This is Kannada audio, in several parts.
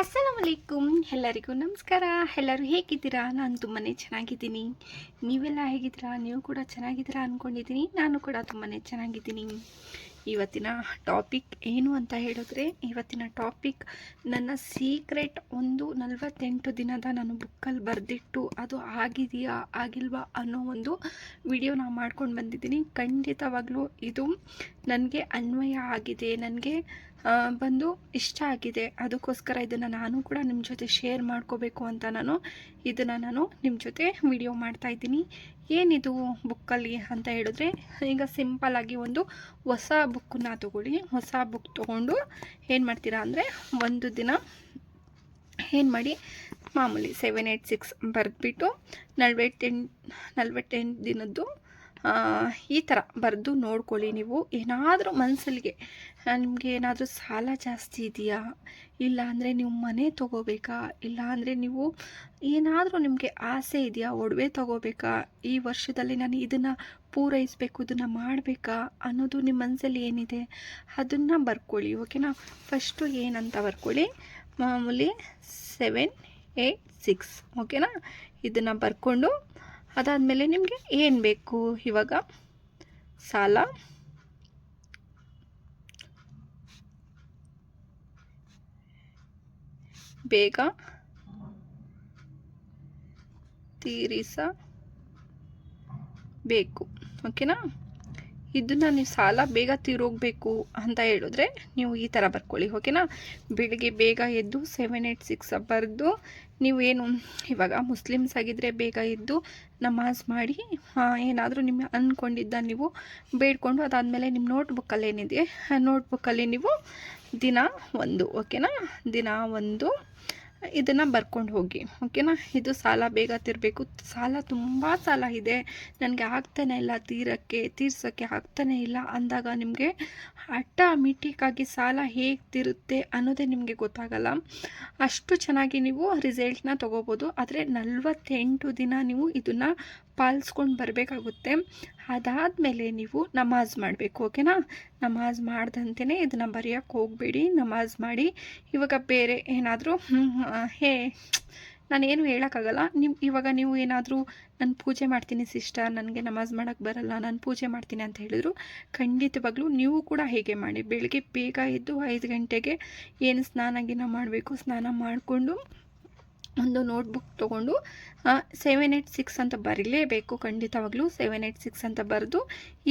ಅಸ್ಸಲಾಮ್ ಅಲೈಕುಮ್ ಎಲ್ಲರಿಗೂ ನಮಸ್ಕಾರ. ಎಲ್ಲರೂ ಹೇಗಿದ್ದೀರಾ? ನಾನು ತುಂಬಾ ಚೆನ್ನಾಗಿದ್ದೀನಿ. ನೀವೆಲ್ಲ ಹೇಗಿದ್ದೀರಾ? ನೀವು ಕೂಡ ಚೆನ್ನಾಗಿದ್ದೀರಾ ಅಂದ್ಕೊಂಡಿದ್ದೀನಿ ನಾನು ಕೂಡ ತುಂಬಾ ಚೆನ್ನಾಗಿದ್ದೀನಿ. ಇವತ್ತಿನ ಟಾಪಿಕ್ ಏನು ಅಂತ ಹೇಳಿದ್ರೆ, ಇವತ್ತಿನ ಟಾಪಿಕ್ ನನ್ನ ಸೀಕ್ರೆಟ್ ಒಂದು ನಲವತ್ತೆಂಟು ದಿನದ ನಾನು ಬುಕ್ಕಲ್ಲಿ ಬರೆದಿಟ್ಟು ಅದು ಆಗಿದೆಯಾ, ಆಗಿಲ್ವಾ ಅನ್ನೋ ಒಂದು ವಿಡಿಯೋ ನಾನು ಮಾಡ್ಕೊಂಡು ಬಂದಿದ್ದೀನಿ. ಖಂಡಿತವಾಗ್ಲೂ ಇದು ನನಗೆ ಅನ್ವಯ ಆಗಿದೆ, ನನಗೆ ಬಂದು ಇಷ್ಟ ಆಗಿದೆ. ಅದಕ್ಕೋಸ್ಕರ ಇದನ್ನು ನಾನು ಕೂಡ ನಿಮ್ಮ ಜೊತೆ ಶೇರ್ ಮಾಡ್ಕೋಬೇಕು ಅಂತ ನಾನು ಇದನ್ನು ನಾನು ನಿಮ್ಮ ಜೊತೆ ವಿಡಿಯೋ ಮಾಡ್ತಾಯಿದ್ದೀನಿ ಏನಿದು ಬುಕ್ಕಲ್ಲಿ ಅಂತ ಹೇಳಿದ್ರೆ, ಈಗ ಸಿಂಪಲ್ಲಾಗಿ ಒಂದು ಹೊಸ ಬುಕ್ಕನ್ನ ತೊಗೊಳ್ಳಿ. ಹೊಸ ಬುಕ್ ತೊಗೊಂಡು ಏನು ಮಾಡ್ತೀರಾ ಅಂದರೆ, ಒಂದು ದಿನ ಏನು ಮಾಡಿ, ಮಾಮೂಲಿ ಸೆವೆನ್ ಏಯ್ಟ್ ಸಿಕ್ಸ್ ಬರೆದ್ಬಿಟ್ಟು ನಲ್ವತ್ತೆಂಟು ನಲ್ವತ್ತೆಂಟು ದಿನದ್ದು ಈ ಥರ ಬರೆದು ನೋಡ್ಕೊಳ್ಳಿ ನೀವು. ಏನಾದರೂ ಮನಸ್ಸಲ್ಲಿಗೆ ನಿಮಗೆ ಏನಾದರೂ ಸಾಲ ಜಾಸ್ತಿ ಇದೆಯಾ? ಇಲ್ಲ ಅಂದರೆ ನೀವು ಮನೆ ತೊಗೋಬೇಕಾ? ಇಲ್ಲ ಅಂದರೆ ನೀವು ಏನಾದರೂ ನಿಮಗೆ ಆಸೆ ಇದೆಯಾ? ಒಡವೆ ತೊಗೋಬೇಕಾ? ಈ ವರ್ಷದಲ್ಲಿ ನಾನು ಇದನ್ನು ಪೂರೈಸಬೇಕು, ಇದನ್ನು ಮಾಡಬೇಕಾ? ಅನ್ನೋದು ನಿಮ್ಮ ಮನಸ್ಸಲ್ಲಿ ಏನಿದೆ? ಅದನ್ನು ಬರ್ಕೊಳ್ಳಿ, ಓಕೆನಾ? ಫಸ್ಟು ಏನಂತ ಬರ್ಕೊಳ್ಳಿ. ಮಾಮೂಲಿ ಸೆವೆನ್ ಏಯ್ಟ್ ಸಿಕ್ಸ್ ಓಕೆನಾ? ಇದನ್ನು ಬರ್ಕೊಂಡು ಅದಾದಮೇಲೆ ನಿಮಗೆ ಏನು ಬೇಕು ಇವಾಗ? ಸಾಲ. ಬೇಗ ತೀರಿಸಬೇಕು ಓಕೆನಾ ಇದನ್ನು ನೀವು ಸಾಲ ಬೇಗ ತೀರೋಗಬೇಕು ಅಂತ ಹೇಳಿದ್ರೆ ನೀವು ಈ ಥರ ಬರ್ಕೊಳ್ಳಿ. ಓಕೆನಾ ಬೆಳಿಗ್ಗೆ ಬೇಗ ಎದ್ದು ಸೆವೆನ್ ಏಯ್ಟ್ ಸಿಕ್ಸ್ ಬರೆದು ನೀವು ಏನು ಇವಾಗ ಮುಸ್ಲಿಮ್ಸ್ ಆಗಿದ್ದರೆ ಬೇಗ ಎದ್ದು ನಮಾಜ್ ಮಾಡಿ ಏನಾದರೂ ನಿಮ್ಮ ಅಂದ್ಕೊಂಡಿದ್ದ ನೀವು ಬೇಡ್ಕೊಂಡು ಅದಾದಮೇಲೆ ನಿಮ್ಮ ನೋಟ್ಬುಕ್ಕಲ್ಲಿ ಏನಿದೆ ಆ ನೋಟ್ಬುಕ್ಕಲ್ಲಿ ನೀವು ದಿನ ಒಂದು, ಓಕೆನಾ? ದಿನ ಒಂದು. ಇದನ್ನು ಬರ್ಕೊಂಡು ಹೋಗಿ, ಓಕೆನಾ? ಇದು ಸಾಲ ಬೇಗ ತಿರಬೇಕು. ಸಾಲ ತುಂಬ ಸಾಲ ಇದೆ. ನನಗೆ ಆಗ್ತಾನೆ ಇಲ್ಲ ತೀರಕ್ಕೆ, ತೀರ್ಸೋಕ್ಕೆ ಆಗ್ತಾನೆ ಇಲ್ಲ ಅಂದಾಗ ನಿಮಗೆ ಆಟೋಮೆಟಿಕ್ಕಾಗಿ ಸಾಲ ಹೇಗೆ ತಿರುತ್ತೆ ಅನ್ನೋದೇ ನಿಮಗೆ ಗೊತ್ತಾಗಲ್ಲ. ಅಷ್ಟು ಚೆನ್ನಾಗಿ ನೀವು ರಿಸಲ್ಟ್ನ ತೊಗೋಬೋದು. ಆದರೆ ನಲ್ವತ್ತೆಂಟು ದಿನ ನೀವು ಇದನ್ನು ಪಾಲಿಸ್ಕೊಂಡು ಬರಬೇಕಾಗುತ್ತೆ. ಅದಾದಮೇಲೆ ನೀವು ನಮಾಜ್ ಮಾಡಬೇಕು, ಓಕೆನಾ? ನಮಾಜ್ ಮಾಡ್ದಂತೆಯೇ ಇದನ್ನು ಬರೆಯೋಕ್ಕೆ ಹೋಗಬೇಡಿ, ನಮಾಜ್ ಮಾಡಿ. ಇವಾಗ ಬೇರೆ ಏನಾದರೂ ಹೇ ನಾನೇನು ಹೇಳೋಕ್ಕಾಗಲ್ಲ. ನಿಮ್ಮ ಇವಾಗ ನೀವು ಏನಾದರೂ, ನಾನು ಪೂಜೆ ಮಾಡ್ತೀನಿ ಸಿಸ್ಟರ್, ನನಗೆ ನಮಾಜ್ ಮಾಡೋಕ್ಕೆ ಬರಲ್ಲ, ನಾನು ಪೂಜೆ ಮಾಡ್ತೀನಿ ಅಂತ ಹೇಳಿದ್ರು, ಖಂಡಿತವಾಗ್ಲೂ ನೀವು ಕೂಡ ಹೇಗೆ ಮಾಡಿ. ಬೆಳಗ್ಗೆ ಬೇಗ ಎದ್ದು ಐದು ಗಂಟೆಗೆ ಏನು ಸ್ನಾನ ಗಿನ ಮಾಡಬೇಕು, ಸ್ನಾನ ಮಾಡಿಕೊಂಡು ಒಂದು ನೋಟ್ಬುಕ್ ತೊಗೊಂಡು ಸೆವೆನ್ ಏಯ್ಟ್ ಸಿಕ್ಸ್ ಅಂತ ಬರೀಲೇಬೇಕು. ಖಂಡಿತವಾಗ್ಲೂ ಸೆವೆನ್ ಏಯ್ಟ್ ಸಿಕ್ಸ್ ಅಂತ ಬರೆದು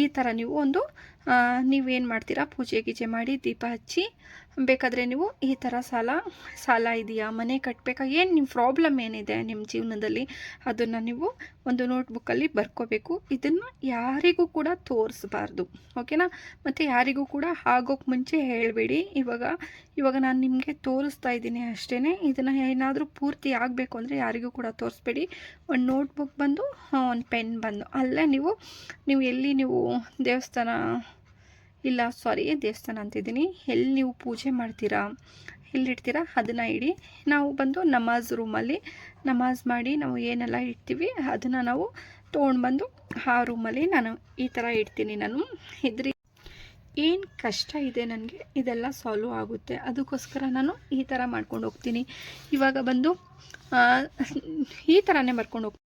ಈ ಥರ ನೀವು ಒಂದು ನೀವೇನು ಮಾಡ್ತೀರಾ? ಪೂಜೆ ಗೀಜೆ ಮಾಡಿ ದೀಪ ಹಚ್ಚಿ ಬೇಕಾದರೆ ನೀವು ಈ ಥರ ಸಾಲ ಸಾಲ ಇದೆಯಾ? ಮನೆ ಕಟ್ಟಬೇಕಾ ಏನು ನಿಮ್ಮ ಪ್ರಾಬ್ಲಮ್ ಏನಿದೆ ನಿಮ್ಮ ಜೀವನದಲ್ಲಿ? ಅದನ್ನು ನೀವು ಒಂದು ನೋಟ್ಬುಕ್ಕಲ್ಲಿ ಬರ್ಕೋಬೇಕು. ಇದನ್ನು ಯಾರಿಗೂ ಕೂಡ ತೋರಿಸ್ಬಾರ್ದು. ಓಕೆನಾ ಮತ್ತು ಯಾರಿಗೂ ಕೂಡ ಆಗೋಕ್ಕೆ ಮುಂಚೆ ಹೇಳಬೇಡಿ. ಇವಾಗ ಇವಾಗ ನಾನು ನಿಮಗೆ ತೋರಿಸ್ತಾ ಇದ್ದೀನಿ ಅಷ್ಟೇ ಇದನ್ನು ಏನಾದರೂ ಪೂರ್ತಿ ಆಗಬೇಕು ಅಂದರೆ ಯಾರಿಗೂ ಕೂಡ ತೋರಿಸ್ಬೇಡಿ. ಒಂದು ನೋಟ್ಬುಕ್ ಬಂದು ಒಂದು ಪೆನ್ ಬಂದು. ಅಲ್ಲೇ ನೀವು ನೀವು ಎಲ್ಲಿ ನೀವು ದೇವಸ್ಥಾನ ಇಲ್ಲ ಸಾರಿ ದೇವಸ್ಥಾನ ಅಂತಿದ್ದೀನಿ. ಎಲ್ಲಿ ನೀವು ಪೂಜೆ ಮಾಡ್ತೀರಾ? ಎಲ್ಲಿಡ್ತೀರಾ ಅದನ್ನು ಇಡಿ. ನಾವು ಬಂದು ನಮಾಜ್ ರೂಮಲ್ಲಿ ನಮಾಜ್ ಮಾಡಿ ನಾವು ಏನೆಲ್ಲ ಇಡ್ತೀವಿ, ಅದನ್ನು ನಾವು ತೊಗೊಂಡು ಬಂದು ಆ ರೂಮಲ್ಲಿ ನಾನು ಈ ಥರ ಇಡ್ತೀನಿ ನಾನು. ಇದ್ರಿ ಏನು ಕಷ್ಟ ಇದೆ ನನಗೆ? ಇದೆಲ್ಲ ಸಾಲ್ವ್ ಆಗುತ್ತೆ. ಅದಕ್ಕೋಸ್ಕರ ನಾನು ಈ ಥರ ಮಾಡ್ಕೊಂಡು ಹೋಗ್ತೀನಿ. ಇವಾಗ ಬಂದು ಈ ಥರನೇ ಮಾಡ್ಕೊಂಡು ಹೋಗ್ತೀನಿ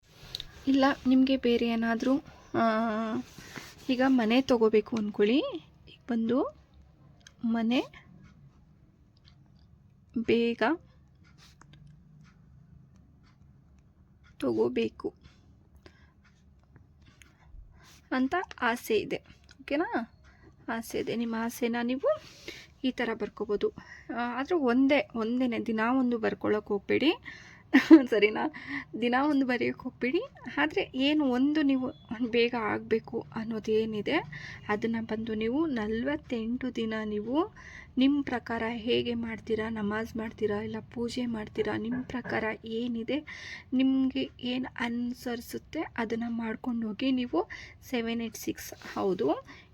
ಇಲ್ಲ, ನಿಮಗೆ ಬೇರೆ ಏನಾದರೂ ಈಗ ಮನೆ ತೊಗೋಬೇಕು ಅಂದ್ಕೊಳ್ಳಿ ಬಂದು ಮನೆ ಬೇಗ ತಗೋಬೇಕು ಅಂತ ಆಸೆ ಇದೆ. ಓಕೆನಾ? ಆಸೆ ಇದೆ. ನಿಮ್ಮ ಆಸೆನ ನೀವು ಈ ಥರ ಬರ್ಕೋಬೋದು. ಆದರೂ ಒಂದೇ ಒಂದೇ ದಿನ ಒಂದು ಬರ್ಕೊಳ್ಳೋಕೆ ಹೋಗಬೇಡಿ. ಸರಿನಾ? ದಿನ ಒಂದು ಬರೆಯೋಕ್ಕೆ ಹೋಗ್ಬೇಡಿ. ಆದರೆ ಏನು ಒಂದು ನೀವು ಬೇಗ ಆಗಬೇಕು ಅನ್ನೋದೇನಿದೆ, ಅದನ್ನು ಬಂದು ನೀವು ನಲವತ್ತೆಂಟು ದಿನ ನೀವು ನಿಮ್ಮ ಪ್ರಕಾರ ಹೇಗೆ ಮಾಡ್ತೀರಾ? ನಮಾಜ್ ಮಾಡ್ತೀರಾ? ಇಲ್ಲ ಪೂಜೆ ಮಾಡ್ತೀರಾ? ನಿಮ್ಮ ಪ್ರಕಾರ ಏನಿದೆ? ನಿಮಗೆ ಏನು ಅನುಸರಿಸುತ್ತೆ? ಅದನ್ನು ಮಾಡ್ಕೊಂಡು ಹೋಗಿ ನೀವು ಸೆವೆನ್ ಏಯ್ಟ್ ಸಿಕ್ಸ್ ಹೌದು.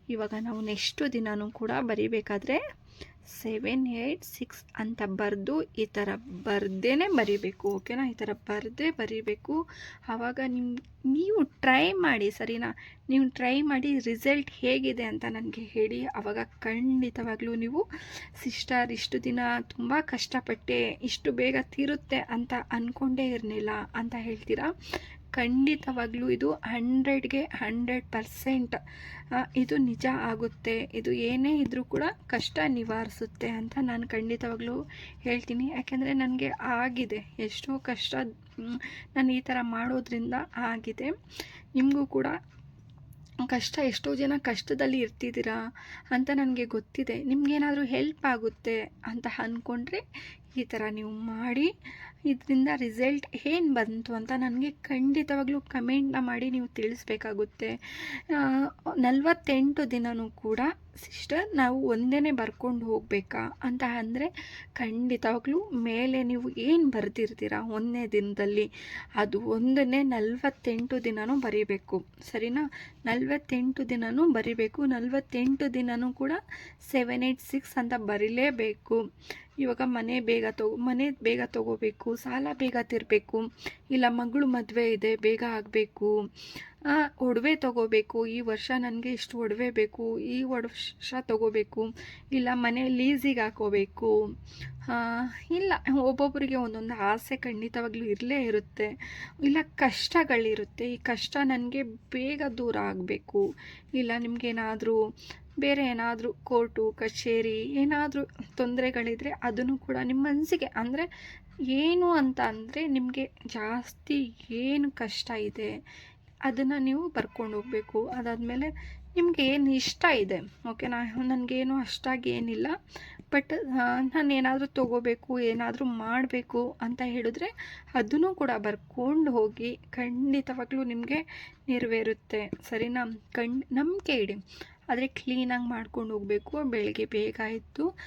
ಇವಾಗ ನಾವು ನೆಕ್ಸ್ಟು ದಿನವೂ ಕೂಡ ಬರೀಬೇಕಾದ್ರೆ ಸೆವೆನ್ ಏಯ್ಟ್ ಸಿಕ್ಸ್ ಅಂತ ಬರೆದು ಈ ಥರ ಬರ್ದೇ ಬರೀಬೇಕು ಓಕೆನಾ ಈ ಥರ ಬರದೇ ಬರಿಬೇಕು. ಆವಾಗ ನಿಮ್ಮ ನೀವು ಟ್ರೈ ಮಾಡಿ, ಸರಿನಾ? ನೀವು ಟ್ರೈ ಮಾಡಿ ರಿಸಲ್ಟ್ ಹೇಗಿದೆ ಅಂತ ನನಗೆ ಹೇಳಿ ಆವಾಗ ಖಂಡಿತವಾಗ್ಲೂ ನೀವು, ಸಿಸ್ಟರ್, ಇಷ್ಟು ದಿನ ತುಂಬ ಕಷ್ಟಪಟ್ಟೆ, ಇಷ್ಟು ಬೇಗ ತೀರುತ್ತೆ ಅಂತ ಅಂದ್ಕೊಂಡೇ ಇರಲಿಲ್ಲ ಅಂತ ಹೇಳ್ತೀರಾ? ಖಂಡಿತವಾಗ್ಲೂ ಇದು ಹಂಡ್ರೆಡ್ಗೆ ಹಂಡ್ರೆಡ್ ಪರ್ಸೆಂಟ್ ಇದು ನಿಜ ಆಗುತ್ತೆ. ಇದು ಏನೇ ಇದ್ದರೂ ಕೂಡ ಕಷ್ಟ ನಿವಾರಿಸುತ್ತೆ ಅಂತ ನಾನು ಖಂಡಿತವಾಗ್ಲೂ ಹೇಳ್ತೀನಿ. ಯಾಕೆಂದರೆ ನನಗೆ ಆಗಿದೆ. ಎಷ್ಟೋ ಕಷ್ಟ ನಾನು ಈ ಥರ ಮಾಡೋದ್ರಿಂದ ಆಗಿದೆ. ನಿಮಗೂ ಕೂಡ ಕಷ್ಟ, ಎಷ್ಟೋ ಜನ ಕಷ್ಟದಲ್ಲಿ ಇರ್ತಿದ್ದೀರಾ ಅಂತ ನನಗೆ ಗೊತ್ತಿದೆ. ನಿಮಗೇನಾದರೂ ಹೆಲ್ಪ್ ಆಗುತ್ತೆ ಅಂತ ಅಂದ್ಕೊಂಡ್ರೆ ಈ ಥರ ನೀವು ಮಾಡಿ. ಇದರಿಂದ ರಿಸಲ್ಟ್ ಏನು ಬಂತು ಅಂತ ನನಗೆ ಖಂಡಿತವಾಗ್ಲೂ ಕಮೆಂಟ್ನ ಮಾಡಿ ನೀವು ತಿಳಿಸ್ಬೇಕಾಗುತ್ತೆ. ನಲವತ್ತೆಂಟು ದಿನವೂ ಕೂಡ ಸಿಸ್ಟರ್, ನಾವು ಒಂದೇ ಬರ್ಕೊಂಡು ಹೋಗಬೇಕಾ? ಅಂತ ಅಂದರೆ ಖಂಡಿತವಾಗ್ಲೂ ಮೇಲೆ ನೀವು ಏನು ಬರೆದಿರ್ತೀರ ಒಂದನೇ ದಿನದಲ್ಲಿ? ಅದು ಒಂದನೇ ನಲ್ವತ್ತೆಂಟು ದಿನವೂ ಬರೀಬೇಕು. ಸರಿನಾ? ನಲವತ್ತೆಂಟು ದಿನವೂ ಬರಿಬೇಕು. ನಲವತ್ತೆಂಟು ದಿನವೂ ಕೂಡ ಸೆವೆನ್ ಏಯ್ಟ್ ಸಿಕ್ಸ್ ಅಂತ ಬರೀಲೇಬೇಕು. ಇವಾಗ ಮನೆ ಬೇಗ ತಗೋ ಮನೆ ಬೇಗ ತಗೋಬೇಕು, ಸಾಲ ಬೇಗ ತಿರಬೇಕು, ಇಲ್ಲ ಮಗಳು ಮದುವೆ ಇದೆ, ಬೇಗ ಆಗಬೇಕು. ಒಡವೆ ತಗೋಬೇಕು, ಈ ವರ್ಷ ನನಗೆ ಇಷ್ಟು ಒಡವೆ ಬೇಕು, ಈ ವರ್ಷ ತಗೋಬೇಕು, ಇಲ್ಲ ಮನೆ ಲೀಸಿಗೆ ಹಾಕೋಬೇಕು ಇಲ್ಲ, ಒಬ್ಬೊಬ್ಬರಿಗೆ ಒಂದೊಂದು ಆಸೆ ಖಂಡಿತವಾಗ್ಲೂ ಇರಲೇ ಇರುತ್ತೆ. ಇಲ್ಲ ಕಷ್ಟಗಳಿರುತ್ತೆ, ಈ ಕಷ್ಟ ನನಗೆ ಬೇಗ ದೂರ ಆಗಬೇಕು. ಇಲ್ಲ ನಿಮಗೇನಾದರೂ ಬೇರೆ ಏನಾದರೂ ಕೋರ್ಟು, ಕಚೇರಿ, ಏನಾದರೂ ತೊಂದರೆಗಳಿದ್ರೆ ಅದನ್ನು ಕೂಡ ನಿಮ್ಮ ಮನಸ್ಸಿಗೆ ಅಂದರೆ ಏನು ಅಂತ ಅಂದರೆ ನಿಮಗೆ ಜಾಸ್ತಿ ಏನು ಕಷ್ಟ ಇದೆ ಅದನ್ನು ನೀವು ಬರ್ಕೊಂಡು ಹೋಗಬೇಕು. ಅದಾದಮೇಲೆ ನಿಮಗೆ ಏನು ಇಷ್ಟ ಇದೆ. ಓಕೆ ನಾ ನನಗೇನು ಅಷ್ಟಾಗಿ ಏನಿಲ್ಲ. ಬಟ್ ನಾನು ಏನಾದರೂ ತೊಗೋಬೇಕು, ಏನಾದರೂ ಮಾಡಬೇಕು ಅಂತ ಹೇಳಿದ್ರೆ ಅದನ್ನು ಕೂಡ ಬರ್ಕೊಂಡು ಹೋಗಿ ಖಂಡಿತವಾಗ್ಲೂ ನಿಮಗೆ ನೆರವೇರುತ್ತೆ. ಸರಿನಾ? ಕಣ್, ನಂಬಿಕೆ ಇಡಿ. ಆದರೆ ಕ್ಲೀನಾಗಿ ಮಾಡ್ಕೊಂಡು ಹೋಗಬೇಕು. ಬೆಳಗ್ಗೆ ಬೇಗ ಎದ್ದು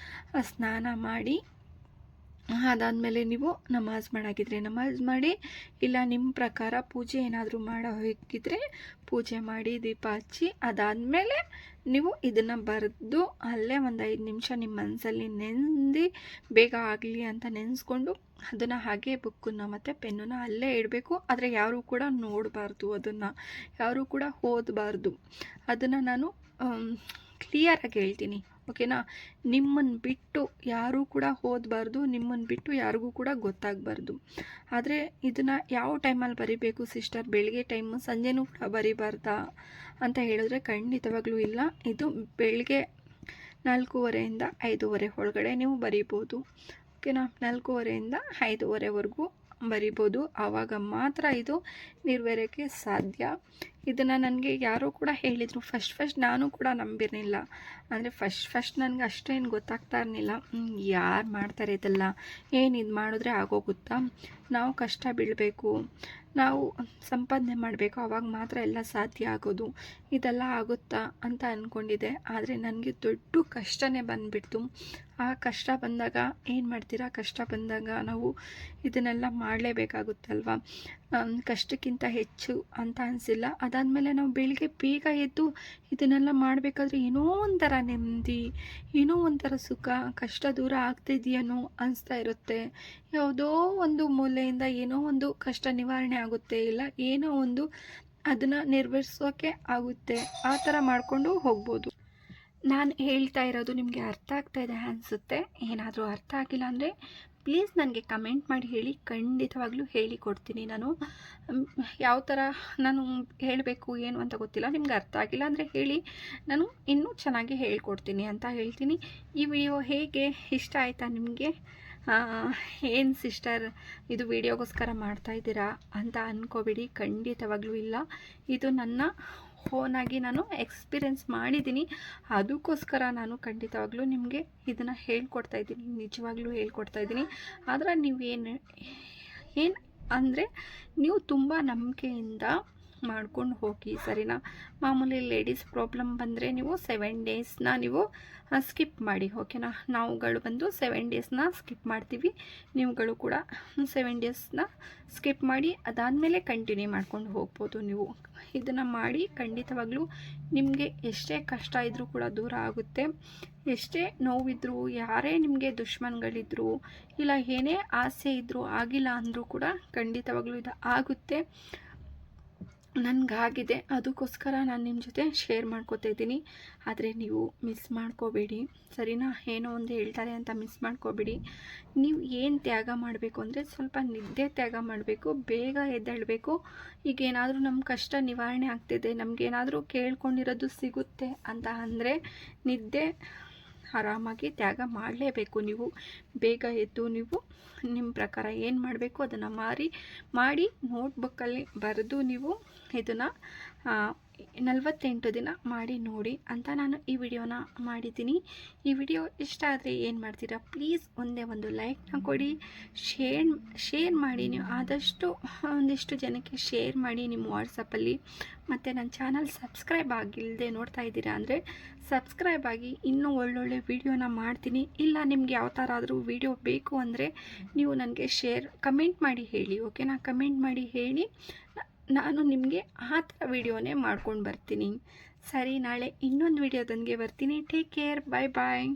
ಸ್ನಾನ ಮಾಡಿ ಅದಾದಮೇಲೆ ನೀವು ನಮಾಜ್ ಮಾಡಾಗಿದ್ರೆ ನಮಾಜ್ ಮಾಡಿ, ಇಲ್ಲ ನಿಮ್ಮ ಪ್ರಕಾರ ಪೂಜೆ ಏನಾದರೂ ಮಾಡೋ ಹೋಗಿದ್ರೆ ಪೂಜೆ ಮಾಡಿ, ದೀಪ ಹಚ್ಚಿ, ಅದಾದಮೇಲೆ ನೀವು ಇದನ್ನು ಬರೆದು ಅಲ್ಲೇ ಒಂದು ಐದು ನಿಮಿಷ ನಿಮ್ಮ ಮನಸ್ಸಲ್ಲಿ ನೆಂದು ಬೇಗ ಆಗಲಿ ಅಂತ ನೆನೆಸ್ಕೊಂಡು ಅದನ್ನು ಹಾಗೆ ಬುಕ್ಕನ್ನು ಮತ್ತು ಪೆನ್ನನ್ನು ಅಲ್ಲೇ ಇಡಬೇಕು. ಆದರೆ ಯಾರೂ ಕೂಡ ನೋಡಬಾರ್ದು ಅದನ್ನು. ಯಾರೂ ಕೂಡ ಓದಬಾರ್ದು. ಅದನ್ನು ನಾನು ಕ್ಲಿಯರಾಗಿ ಹೇಳ್ತೀನಿ. ಓಕೆನಾ? ನಿಮ್ಮನ್ನು ಬಿಟ್ಟು ಯಾರೂ ಕೂಡ ಓದಬಾರ್ದು ನಿಮ್ಮನ್ನು ಬಿಟ್ಟು ಯಾರಿಗೂ ಕೂಡ ಗೊತ್ತಾಗಬಾರ್ದು. ಆದರೆ ಇದನ್ನು ಯಾವ ಟೈಮಲ್ಲಿ ಬರಿಬೇಕು ಸಿಸ್ಟರ್? ಬೆಳಗ್ಗೆ ಟೈಮು, ಸಂಜೆನೂ ಕೂಡ ಬರಿಬಾರ್ದಾ? ಅಂತ ಹೇಳಿದ್ರೆ ಖಂಡಿತವಾಗ್ಲೂ ಇಲ್ಲ. ಇದು ಬೆಳಗ್ಗೆ ನಾಲ್ಕೂವರೆಯಿಂದ ಐದೂವರೆ ಒಳಗಡೆ ನೀವು ಬರಿಬೋದು. ಓಕೆನಾ? ನಾಲ್ಕೂವರೆಯಿಂದ ಐದೂವರೆವರೆಗೂ ಬರಿಬೋದು. ಆವಾಗ ಮಾತ್ರ ಇದು ನೆರವೇರೋಕ್ಕೆ ಸಾಧ್ಯ. ಇದನ್ನು ನನಗೆ ಯಾರೂ ಕೂಡ ಹೇಳಿದರು. ಫಸ್ಟ್ ಫಸ್ಟ್ ನಾನು ಕೂಡ ನಂಬಿರಲಿಲ್ಲ. ಅಂದರೆ ಫಸ್ಟ್ ಫಸ್ಟ್ ನನಗೆ ಅಷ್ಟೇನು ಗೊತ್ತಾಗ್ತಾ ಇರಲಿಲ್ಲ. ಯಾರು ಮಾಡ್ತಾರೆ ಇದೆಲ್ಲ? ಏನು ಇದು ಮಾಡಿದ್ರೆ ಆಗೋಗುತ್ತಾ? ನಾವು ಕಷ್ಟ ಬೀಳಬೇಕು. ನಾವು ಸಂಪಾದನೆ ಮಾಡಬೇಕು. ಆವಾಗ ಮಾತ್ರ ಎಲ್ಲ ಸಾಧ್ಯ ಆಗೋದು. ಇದೆಲ್ಲ ಆಗುತ್ತಾ ಅಂತ ಅಂದ್ಕೊಂಡಿದ್ದೆ ಆದರೆ ನನಗೆ ದೊಡ್ಡ ಕಷ್ಟನೇ ಬಂದುಬಿಡ್ತು. ಆ ಕಷ್ಟ ಬಂದಾಗ, ಏನು ಮಾಡ್ತೀರಾ? ಕಷ್ಟ ಬಂದಾಗ ನಾವು ಇದನ್ನೆಲ್ಲ ಮಾಡಲೇಬೇಕಾಗುತ್ತಲ್ವ? ಕಷ್ಟಕ್ಕಿಂತ ಹೆಚ್ಚು ಅಂತ ಅನಿಸಿಲ್ಲ. ಅದಾದಮೇಲೆ ನಾವು ಬೆಳಿಗ್ಗೆ ಬೇಗ ಎದ್ದು ಇದನ್ನೆಲ್ಲ ಮಾಡಬೇಕಾದ್ರೆ ಏನೋ ಒಂಥರ ನೆಮ್ಮದಿ, ಏನೋ ಒಂಥರ ಸುಖ, ಕಷ್ಟ ದೂರ ಆಗ್ತಿದೆಯೇನೋ ಅನಿಸ್ತಾ ಇರುತ್ತೆ. ಯಾವುದೋ ಒಂದು ಮೂಲೆಯಿಂದ ಏನೋ ಒಂದು ಕಷ್ಟ ನಿವಾರಣೆ ಆಗುತ್ತೆ, ಇಲ್ಲ ಏನೋ ಒಂದು ಅದನ್ನು ನೆರವೇರಿಸೋಕೆ ಆಗುತ್ತೆ. ಆ ಥರ ಮಾಡಿಕೊಂಡು ಹೋಗ್ಬೋದು. ನಾನು ಹೇಳ್ತಾ ಇರೋದು ನಿಮಗೆ ಅರ್ಥ ಆಗ್ತಾ ಇದೆ ಅನಿಸುತ್ತೆ? ಏನಾದರೂ ಅರ್ಥ ಆಗಿಲ್ಲ ಅಂದರೆ ಪ್ಲೀಸ್ ನನಗೆ ಕಮೆಂಟ್ ಮಾಡಿ ಹೇಳಿ, ಖಂಡಿತವಾಗ್ಲೂ ಹೇಳಿಕೊಡ್ತೀನಿ ನಾನು. ಯಾವ ಥರ ನಾನು ಹೇಳಬೇಕು, ಏನು ಅಂತ ಗೊತ್ತಿಲ್ಲ. ನಿಮ್ಗೆ ಅರ್ಥ ಆಗಿಲ್ಲ ಅಂದರೆ ಹೇಳಿ. ನಾನು ಇನ್ನೂ ಚೆನ್ನಾಗಿ ಹೇಳ್ಕೊಡ್ತೀನಿ ಅಂತ ಹೇಳ್ತೀನಿ. ಈ ವಿಡಿಯೋ ಹೇಗೆ ಇಷ್ಟ ಆಯಿತಾ ನಿಮಗೆ? ಏನು ಸಿಸ್ಟರ್ ಇದು ವಿಡಿಯೋಗೋಸ್ಕರ ಮಾಡ್ತಾ ಇದ್ದೀರಾ ಅಂತ ಅಂದ್ಕೋಬೇಡಿ ಖಂಡಿತವಾಗ್ಲೂ ಇಲ್ಲ. ಇದು ನನ್ನ ಓನಾಗಿ ನಾನು ಎಕ್ಸ್ಪೀರಿಯೆನ್ಸ್ ಮಾಡಿದ್ದೀನಿ. ಅದಕ್ಕೋಸ್ಕರ ನಾನು ಖಂಡಿತವಾಗ್ಲೂ ನಿಮಗೆ ಇದನ್ನು ಹೇಳ್ಕೊಡ್ತಾ ಇದ್ದೀನಿ. ನಿಜವಾಗ್ಲೂ ಹೇಳ್ಕೊಡ್ತಾ ಇದ್ದೀನಿ. ಆದರೆ ನೀವೇನು ಏನು ಅಂದರೆ ನೀವು ತುಂಬ ನಂಬಿಕೆಯಿಂದ ಮಾಡ್ಕೊಂಡು ಹೋಗಿ, ಸರಿನಾ? ಮಾಮೂಲಿ ಲೇಡೀಸ್ ಪ್ರಾಬ್ಲಮ್ ಬಂದರೆ ನೀವು ಸೆವೆನ್ ಡೇಸ್ನ ನೀವು ಸ್ಕಿಪ್ ಮಾಡಿ ಓಕೆನಾ ನಾವುಗಳು ಬಂದು ಸೆವೆನ್ ಡೇಸ್ನ ಸ್ಕಿಪ್ ಮಾಡ್ತೀವಿ. ನೀವುಗಳು ಕೂಡ ಸೆವೆನ್ ಡೇಸ್ನ ಸ್ಕಿಪ್ ಮಾಡಿ, ಅದಾದಮೇಲೆ ಕಂಟಿನ್ಯೂ ಮಾಡ್ಕೊಂಡು ಹೋಗ್ಬೋದು ನೀವು. ಇದನ್ನು ಮಾಡಿ ಖಂಡಿತವಾಗ್ಲೂ ನಿಮಗೆ ಎಷ್ಟೇ ಕಷ್ಟ ಇದ್ದರೂ ಕೂಡ ದೂರ ಆಗುತ್ತೆ. ಎಷ್ಟೇ ನೋವಿದ್ರು, ಯಾರೇ ನಿಮಗೆ ದುಶ್ಮನ್ಗಳಿದ್ರು, ಇಲ್ಲ ಏನೇ ಆಸೆ ಇದ್ದರೂ ಆಗಿಲ್ಲ ಅಂದರೂ ಕೂಡ ಖಂಡಿತವಾಗ್ಲೂ ಇದು ಆಗುತ್ತೆ. ನನಗಾಗಿದೆ. ಅದಕ್ಕೋಸ್ಕರ ನಾನು ನಿಮ್ಮ ಜೊತೆ ಶೇರ್ ಮಾಡ್ಕೋತಾ ಇದ್ದೀನಿ. ಆದರೆ ನೀವು ಮಿಸ್ ಮಾಡ್ಕೋಬೇಡಿ. ಸರಿನಾ? ಏನೋ ಒಂದು ಹೇಳ್ತಾರೆ ಅಂತ ಮಿಸ್ ಮಾಡ್ಕೋಬೇಡಿ. ನೀವು ಏನು ತ್ಯಾಗ ಮಾಡಬೇಕು ಅಂದರೆ ಸ್ವಲ್ಪ ನಿದ್ದೆ ತ್ಯಾಗ ಮಾಡಬೇಕು, ಬೇಗ ಎದ್ದೇಳಬೇಕು. ಈಗ ಏನಾದರೂ ನಮ್ಮ ಕಷ್ಟ ನಿವಾರಣೆ ಆಗ್ತಿದೆ, ನಮಗೇನಾದರೂ ಕೇಳ್ಕೊಂಡಿರೋದು ಸಿಗುತ್ತೆ ಅಂತ ಅಂದರೆ ನಿದ್ದೆ ಆರಾಮಾಗಿ ತ್ಯಾಗ ಮಾಡಲೇಬೇಕು ನೀವು. ಬೇಗ ಎದ್ದು ನೀವು ನಿಮ್ಮ ಪ್ರಕಾರ ಏನು ಮಾಡಬೇಕು ಅದನ್ನು ಮಾರಿ, ಮಾಡಿ ನೋಟ್ಬುಕ್ಕಲ್ಲಿ ಬರೆದು ನೀವು ಇದನ್ನು ನಲವತ್ತೆಂಟು ದಿನ ಮಾಡಿ ನೋಡಿ ಅಂತ ನಾನು ಈ ವಿಡಿಯೋನ ಮಾಡಿದ್ದೀನಿ. ಈ ವಿಡಿಯೋ ಇಷ್ಟ ಆದರೆ ಏನು ಮಾಡ್ತೀರಾ? ಪ್ಲೀಸ್ ಒಂದೇ ಒಂದು ಲೈಕ್ನ ಕೊಡಿ. ಶೇರ್ ಶೇರ್ ಮಾಡಿ ನೀವು ಆದಷ್ಟು, ಒಂದಿಷ್ಟು ಜನಕ್ಕೆ ಶೇರ್ ಮಾಡಿ ನಿಮ್ಮ ವಾಟ್ಸಪ್ಪಲ್ಲಿ ಮತ್ತು ನನ್ನ ಚಾನಲ್ ಸಬ್ಸ್ಕ್ರೈಬ್ ಆಗಿಲ್ಲದೆ ನೋಡ್ತಾ ಇದ್ದೀರಾ ಅಂದರೆ ಸಬ್ಸ್ಕ್ರೈಬ್ ಆಗಿ ಇನ್ನೂ ಒಳ್ಳೊಳ್ಳೆ ವಿಡಿಯೋನ ಮಾಡ್ತೀನಿ. ಇಲ್ಲ ನಿಮ್ಗೆ ಯಾವ ಥರ ಆದರೂ ವಿಡಿಯೋ ಬೇಕು ಅಂದರೆ ನೀವು ನನಗೆ ಶೇರ್, ಕಮೆಂಟ್ ಮಾಡಿ ಹೇಳಿ, ಓಕೆನಾ? ಕಮೆಂಟ್ ಮಾಡಿ ಹೇಳಿ. ನಾನು ನಿಮಗೆ ಆ ಥರ ವೀಡಿಯೋನೇ ಮಾಡ್ಕೊಂಡು ಬರ್ತೀನಿ. ಸರಿ, ನಾಳೆ ಇನ್ನೊಂದು ವೀಡಿಯೋದೊಂದಿಗೆ ಬರ್ತೀನಿ. ಟೇಕ್ ಕೇರ್ ಬಾಯ್ ಬಾಯ್